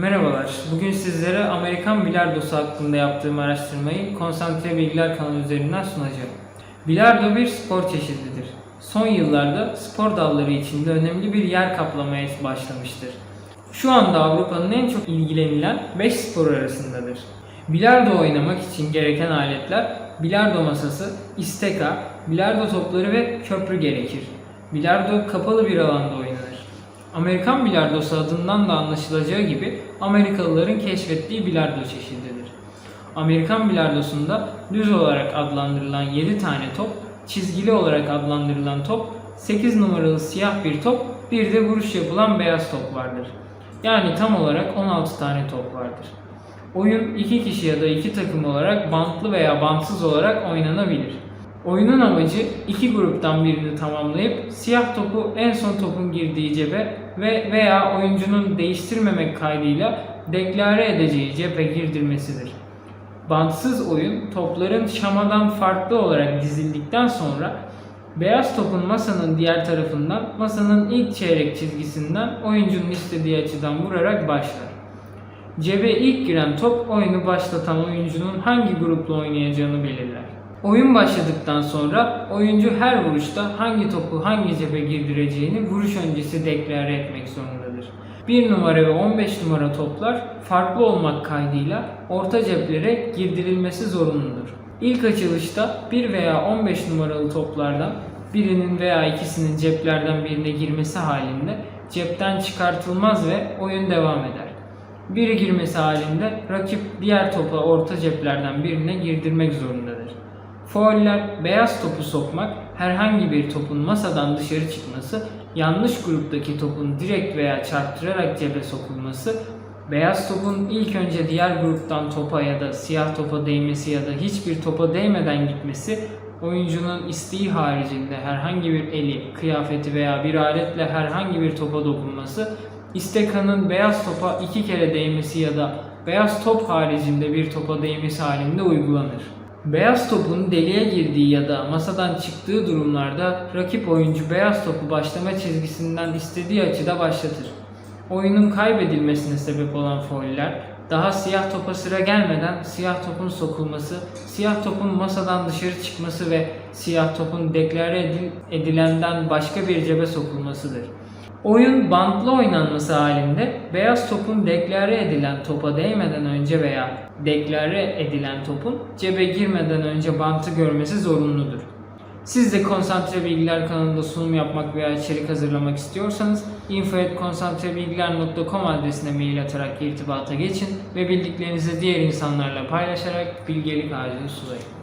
Merhabalar. Bugün sizlere Amerikan bilardosu hakkında yaptığım araştırmayı Konsantre Bilgiler kanalı üzerinden sunacağım. Bilardo bir spor çeşididir. Son yıllarda spor dalları içinde önemli bir yer kaplamaya başlamıştır. Şu anda Avrupa'nın en çok ilgilenilen 5 spor arasındadır. Bilardo oynamak için gereken aletler bilardo masası, isteka, bilardo topları ve köprü gerekir. Bilardo kapalı bir alanda oynanır. Amerikan bilardosu adından da anlaşılacağı gibi Amerikalıların keşfettiği bilardo çeşididir. Amerikan bilardosunda düz olarak adlandırılan 7 tane top, çizgili olarak adlandırılan top, 8 numaralı siyah bir top, bir de vuruş yapılan beyaz top vardır. Yani tam olarak 16 tane top vardır. Oyun iki kişi ya da iki takım olarak bantlı veya bantsız olarak oynanabilir. Oyunun amacı iki gruptan birini tamamlayıp siyah topu en son topun girdiği cebe ve veya oyuncunun değiştirmemek kaydıyla deklare edeceği cebe girdirmesidir. Bantsız oyun topların şamadan farklı olarak dizildikten sonra beyaz topun masanın diğer tarafından masanın ilk çeyrek çizgisinden oyuncunun istediği açıdan vurarak başlar. Cebe ilk giren top oyunu başlatan oyuncunun hangi grupla oynayacağını belirler. Oyun başladıktan sonra oyuncu her vuruşta hangi topu hangi cebe girdireceğini vuruş öncesi deklare etmek zorundadır. 1 numara ve 15 numara toplar farklı olmak kaydıyla orta ceplere girdirilmesi zorunludur. İlk açılışta 1 veya 15 numaralı toplardan birinin veya ikisinin ceplerden birine girmesi halinde cepten çıkartılmaz ve oyun devam eder. Biri girmesi halinde rakip diğer topa orta ceplerden birine girdirmek zorundadır. Fauller beyaz topu sokmak, herhangi bir topun masadan dışarı çıkması, yanlış gruptaki topun direkt veya çarptırarak cebe sokulması, beyaz topun ilk önce diğer gruptan topa ya da siyah topa değmesi ya da hiçbir topa değmeden gitmesi, oyuncunun isteği haricinde herhangi bir eli, kıyafeti veya bir aletle herhangi bir topa dokunması, istekanın beyaz topa iki kere değmesi ya da beyaz top haricinde bir topa değmesi halinde uygulanır. Beyaz topun deliğe girdiği ya da masadan çıktığı durumlarda rakip oyuncu beyaz topu başlama çizgisinden istediği açıda başlatır. Oyunun kaybedilmesine sebep olan fauller, daha siyah topa sıra gelmeden siyah topun sokulması, siyah topun masadan dışarı çıkması ve siyah topun deklare edil- edilenden başka bir cebe sokulmasıdır. Oyun bantlı oynanması halinde beyaz topun deklare edilen topa değmeden önce veya deklare edilen topun cebe girmeden önce bantı görmesi zorunludur. Siz de Konsantre Bilgiler kanalında sunum yapmak veya içerik hazırlamak istiyorsanız info.konsantrebilgiler.com adresine mail atarak irtibata geçin ve bildiklerinizi diğer insanlarla paylaşarak bilgelik ağacını sulayın.